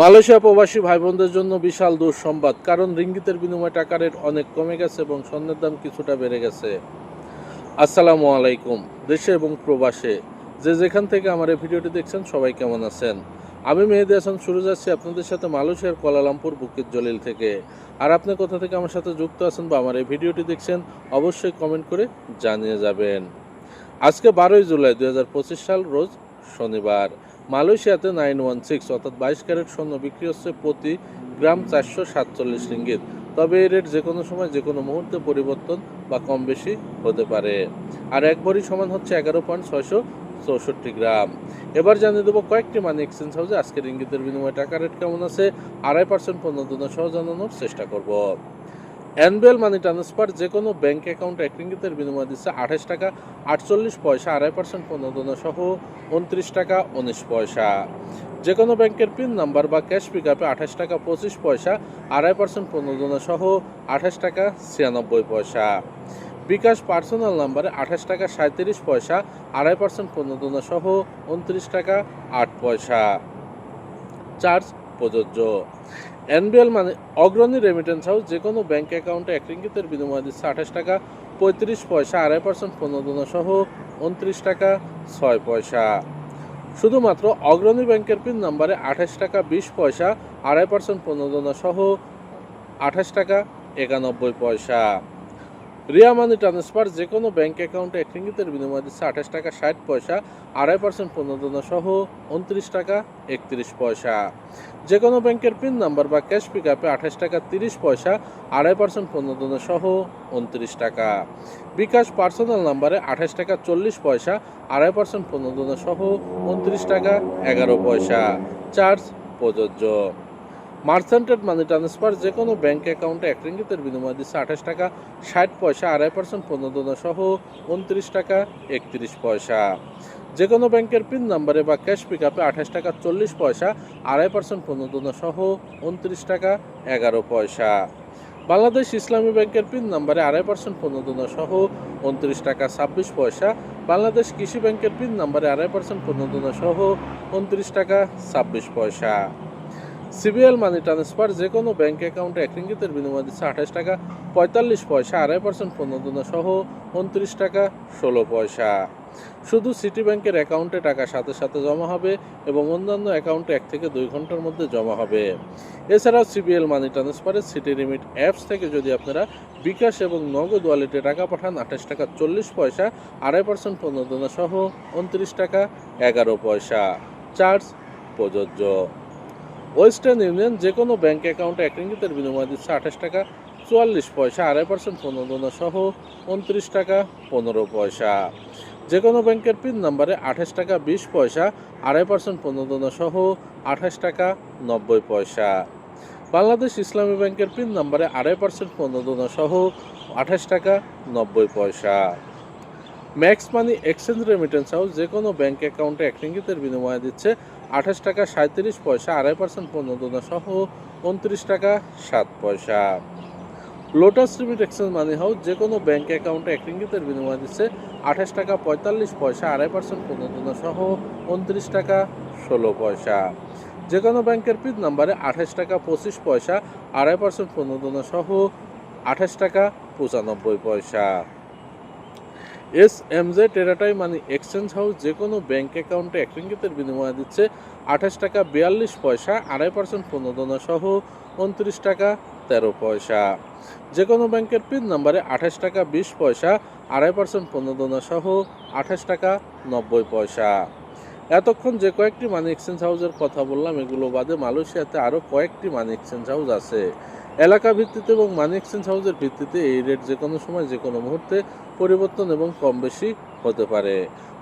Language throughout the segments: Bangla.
মালয়েশিয়া প্রবাসী ভাই বোনদের জন্য বিশাল দুঃসংবাদ, কারণ রিঙ্গিতের বিনিময় টাকা রেট অনেক কমে গেছে এবং স্বর্ণের দাম কিছুটা বেড়ে গেছে। আসসালামু আলাইকুম, দেশে এবং প্রবাসে। যে যেখান থেকে আমার এই ভিডিওটি দেখছেন, সবাই কেমন আছেন? আমি মেহেদি হাসান, শুরু যাচ্ছি আপনাদের সাথে মালয়েশিয়ার কুয়ালালামপুর, বুকিত জলিল থেকে। আর আপনি কোথা থেকে আমার সাথে যুক্ত আছেন বা আমার এই ভিডিওটি দেখছেন, অবশ্যই কমেন্ট করে জানিয়ে যাবেন। আজকে বারোই জুলাই দু হাজার পঁচিশ সাল, রোজ শনিবার। মালয়েশিয়াতে নাইন ওয়ান সিক্স অর্থাৎ বাইশ ক্যারেট স্বর্ণ বিক্রি হচ্ছে প্রতি গ্রাম চারশো সাতচল্লিশ রিঙ্গিত। তবে এই রেট যে কোনো সময় যে কোনো মুহূর্তে পরিবর্তন বা কম বেশি হতে পারে। আর এক ভরি সমান হচ্ছে এগারো পয়েন্ট ছয়শো চৌষট্টি গ্রাম। এবার জানিয়ে দেবো কয়েকটি মানি এক্সচেঞ্জ হাউসে আজকের ইঙ্গিতের বিনিময়ে টাকা রেট কেমন আছে, আড়াই পার্সেন্ট পণ্য সহ জানানোর চেষ্টা করব। এনবিএল মানি ট্রান্সফার যে কোনো ব্যাঙ্ক অ্যাকাউন্ট এক রিঙ্গিতের বিনিময় দিচ্ছে আঠাশ টাকা, আটচল্লিশ পয়সা, আড়াই পার্সেন্ট পণ্য সহ উনত্রিশ টাকা, উনিশ পয়সা। যে কোনো ব্যাংকের পিন নাম্বার বা ক্যাশ পিক আপে আঠাশ টাকা, পঁচিশ পয়সা, আড়াই পার্সেন্ট পণ্য সহ আঠাশ টাকা, ছিয়ানব্বই পয়সা। বিকাশ পার্সোনাল নাম্বারে আঠাশ টাকা সাঁত্রিশ পয়সা, আড়াই পার্সেন্ট পণ্য সহ উনত্রিশ টাকা, আট পয়সা। চার্জ প্রযোজ্য। এনবিএল মানে অগ্রণী রেমিটেন্স হাউস যে কোনো ব্যাঙ্ক অ্যাকাউন্টে এক রিঙ্গিতের বিনিময় দিচ্ছে আঠাশ টাকা, পঁয়ত্রিশ পয়সা, আড়াই পার্সেন্ট পণ্য সহ উনত্রিশ টাকা, ছয় পয়সা। শুধুমাত্র অগ্রণী ব্যাংকের পিন নাম্বারে আঠাশ টাকা, বিশ পয়সা, আড়াই পার্সেন্ট প্রণোদনা সহ আঠাশ টাকা, একানব্বই পয়সা। রিয়া মানি ট্রান্সফার যে কোনো ব্যাংক অ্যাকাউন্টে এক রিঙ্গিতের বিনিময় দিচ্ছে আঠাশ টাকা, ষাট পয়সা, আড়াই পার্সেন্ট প্রণোদনা সহ উনত্রিশ টাকা, একত্রিশ পয়সা। যে কোনো ব্যাংকের পিন নাম্বার বা ক্যাশ পিক আপে আঠাশ টাকা, তিরিশ পয়সা, আড়াই পার্সেন্ট প্রণোদনা সহ উনত্রিশ টাকা। বিকাশ পার্সোনাল নাম্বারে আঠাশ টাকা, চল্লিশ পয়সা, আড়াই পার্সেন্ট প্রণোদনা সহ উনত্রিশ টাকা, এগারো পয়সা। চার্জ প্রযোজ্য। মার্সেন্টেড মানি ট্রান্সফার যে কোনো ব্যাংক অ্যাকাউন্টে এক রিঙ্গিতের বিনিময় দিচ্ছে আঠাশ টাকা, ষাট পয়সা, আড়াই পার্সেন্ট প্রণোদনা সহ উনত্রিশ টাকা, একত্রিশ পয়সা। যে কোনো ব্যাংকের পিন নাম্বারে বা ক্যাশ পিক আপে আঠাশ টাকা, চল্লিশ পয়সা, আড়াই পার্সেন্ট প্রণোদনা সহ উনত্রিশ টাকা, এগারো পয়সা। বাংলাদেশ ইসলামী ব্যাংকের পিন নাম্বারে আড়াই পার্সেন্ট প্রণোদনা সহ উনত্রিশ টাকা, ছাব্বিশ পয়সা। বাংলাদেশ কৃষি ব্যাংকের পিন নাম্বারে আড়াই পার্সেন্ট প্রণোদনা সহ উনত্রিশ টাকা, ছাব্বিশ পয়সা। সিবিএল মানি ট্রান্সফার যে কোনো ব্যাঙ্ক অ্যাকাউন্টে এক রিঙ্গিতের বিনিময় দিচ্ছে আঠাশ টাকা, পঁয়তাল্লিশ পয়সা, আড়াই পার্সেন্ট প্রণোদনা সহ উনত্রিশ টাকা, ষোলো পয়সা। শুধু সিটি ব্যাংকের অ্যাকাউন্টে টাকা সাথে সাথে জমা হবে এবং অন্যান্য অ্যাকাউন্টে এক থেকে দুই ঘণ্টার মধ্যে জমা হবে। এছাড়াও সিবিএল মানি ট্রান্সফারের সিটি লিমিট অ্যাপস থেকে যদি আপনারা বিকাশ এবং নগদ ওয়ালেটে টাকা পাঠান, আঠাশ টাকা, চল্লিশ পয়সা, আড়াই পার্সেন্ট প্রণোদনা সহ উনত্রিশ টাকা, এগারো পয়সা। চার্জ প্রযোজ্য। ওয়েস্টার্ন ইউনিয়ন যে কোনো ব্যাঙ্ক অ্যাকাউন্টে এক রিঙ্গিতের বিনিময় দিচ্ছে আঠাশ টাকা, চুয়াল্লিশ পয়সা, আড়াই পার্সেন্ট প্রণোদনা সহ উনত্রিশ টাকা, পনেরো পয়সা। যে কোনো ব্যাংকের পিন নাম্বারে আঠাশ টাকা, বিশ পয়সা, আড়াই পার্সেন্ট প্রণোদনা সহ আঠাশ টাকা, নব্বই পয়সা। বাংলাদেশ ইসলামী ব্যাংকের পিন নাম্বারে আড়াই পার্সেন্ট প্রণোদনা সহ আঠাশ টাকা, নব্বই পয়সা। Max money exchange remittance house যে কোনো ব্যাঙ্ক অ্যাকাউন্টে এক রিঙ্গিতের বিনিময়ে দিচ্ছে আঠাশ টাকা সাঁত্রিশ পয়সা, আড়াই পার্সেন্ট প্রণোদনা সহ উনত্রিশ টাকা সাত পয়সা। Lotus remit exchange money house যে কোনো ব্যাঙ্ক অ্যাকাউন্টে এক রিঙ্গিতের বিনিময় দিচ্ছে আঠাশ টাকা পঁয়তাল্লিশ পয়সা, আড়াই পার্সেন্ট প্রণোদনা সহ উনত্রিশ টাকা ষোলো পয়সা। যে কোনো ব্যাংকের পিন নাম্বারে আঠাশ টাকা পঁচিশ পয়সা, আড়াই পার্সেন্ট প্রণোদনা সহ আঠাশ টাকা পঁচানব্বই পয়সা। S M J Teratai money exchange house যে কোনো ব্যাঙ্ক অ্যাকাউন্টে এক রিঙ্গিতের বিনিময় দিচ্ছে আঠাশ টাকা বিয়াল্লিশ পয়সা, আড়াই পার্সেন্ট প্রণোদনা সহ উনত্রিশ টাকা তেরো পয়সা। যে কোনো ব্যাংকের পিন নাম্বারে আঠাশ টাকা বিশ পয়সা, আড়াই পার্সেন্ট প্রণোদনা সহ আঠাশ টাকা নব্বই পয়সা। এতক্ষণ যে কয়েকটি মানি এক্সচেঞ্জ হাউসের কথা বললাম, এগুলো বাদে মালয়েশিয়াতে আরও কয়েকটি মানি এক্সচেঞ্জ হাউস আছে। এলাকা ভিত্তিতে এবং মানি এক্সচেঞ্জ হাউসের ভিত্তিতে এই রেট যে কোনো সময়, যে কোনো মুহূর্তে পরিবর্তন এবং কম বেশি হতে পারে।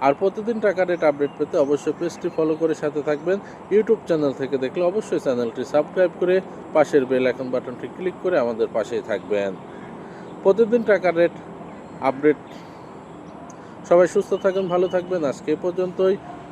আর প্রতিদিন টাকা রেট আপডেট পেতে অবশ্যই পেজটি ফলো করে সাথে থাকবেন। ইউটিউব চ্যানেল থেকে দেখলে অবশ্যই চ্যানেলটি সাবস্ক্রাইব করে পাশের বেল আইকন বাটনটি ক্লিক করে আমাদের পাশেই থাকবেন। প্রতিদিন টাকা রেট আপডেট সবাই সুস্থ থাকবেন, ভালো থাকবেন। আজকে পর্যন্তই।